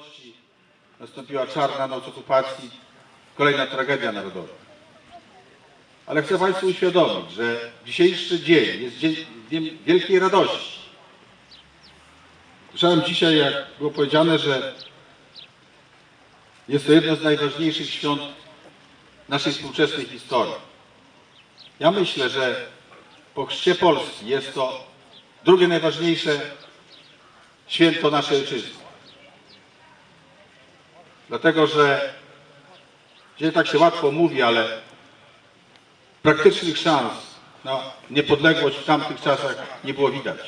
Niepodległości nastąpiła czarna noc okupacji, kolejna tragedia narodowa. Ale chcę Państwu uświadomić, że dzisiejszy dzień jest dzień, dniem wielkiej radości. Słyszałem dzisiaj, jak było powiedziane, że jest to jedno z najważniejszych świąt naszej współczesnej historii. Ja myślę, że po chrzcie Polski jest to drugie najważniejsze święto naszej ojczyzny. Dlatego, że dzisiaj tak się łatwo mówi, ale praktycznych szans na niepodległość w tamtych czasach nie było widać.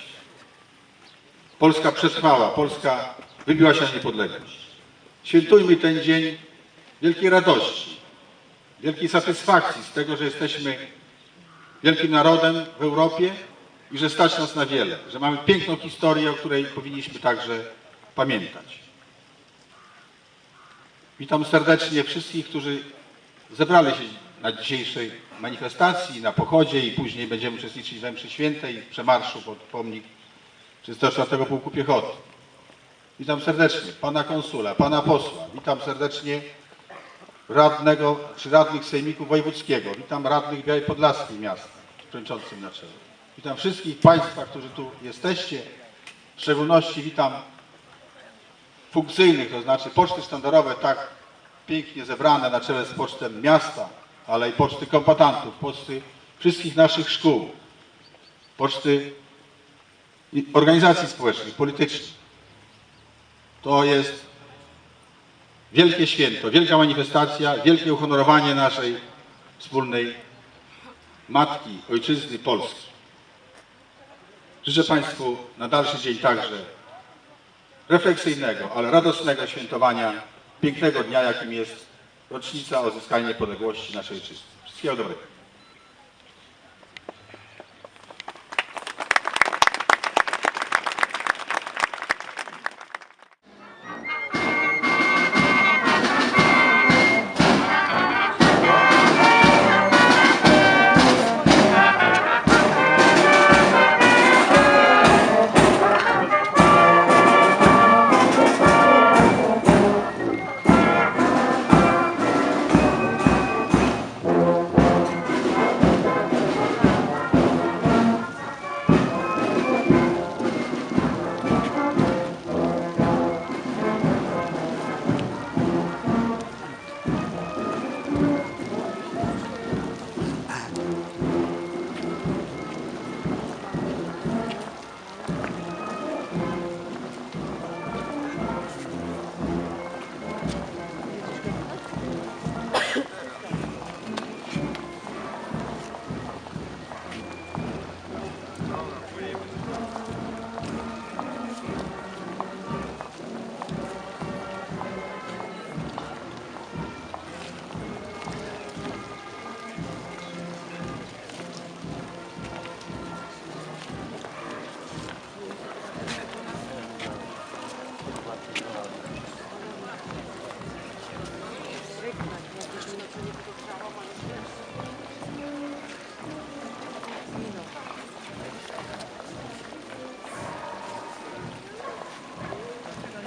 Polska przetrwała, Polska wybiła się na niepodległość. Świętujmy ten dzień wielkiej radości, wielkiej satysfakcji z tego, że jesteśmy wielkim narodem w Europie i że stać nas na wiele, że mamy piękną historię, o której powinniśmy także pamiętać. Witam serdecznie wszystkich, którzy zebrali się na dzisiejszej manifestacji, na pochodzie i później będziemy uczestniczyć we mszy świętej w przemarszu pod pomnik 34 Pułku Piechoty. Witam serdecznie pana konsula, pana posła, witam serdecznie radnego czy radnych Sejmiku Wojewódzkiego, witam radnych Białej Podlaskiej miasta, przewodniczącym na czele. Witam wszystkich Państwa, którzy tu jesteście. W szczególności witam funkcyjnych, to znaczy poczty sztandarowe tak pięknie zebrane na czele z pocztem miasta, ale i poczty kombatantów, poczty wszystkich naszych szkół, poczty organizacji społecznych, politycznych. To jest wielkie święto, wielka manifestacja, wielkie uhonorowanie naszej wspólnej matki, ojczyzny Polski. Życzę Państwu na dalszy dzień także refleksyjnego, ale radosnego świętowania pięknego dnia, jakim jest rocznica odzyskania niepodległości naszej ojczyzny. Wszystkiego dobrego.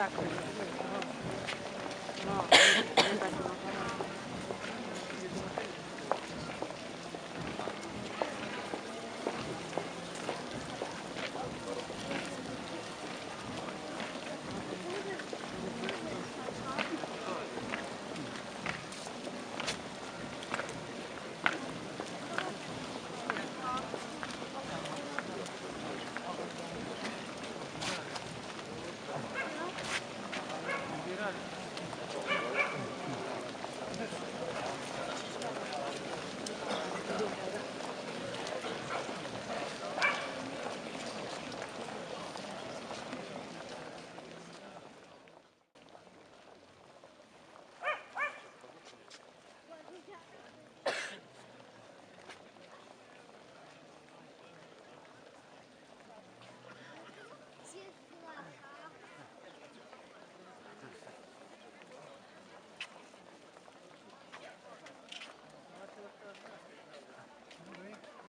Tak.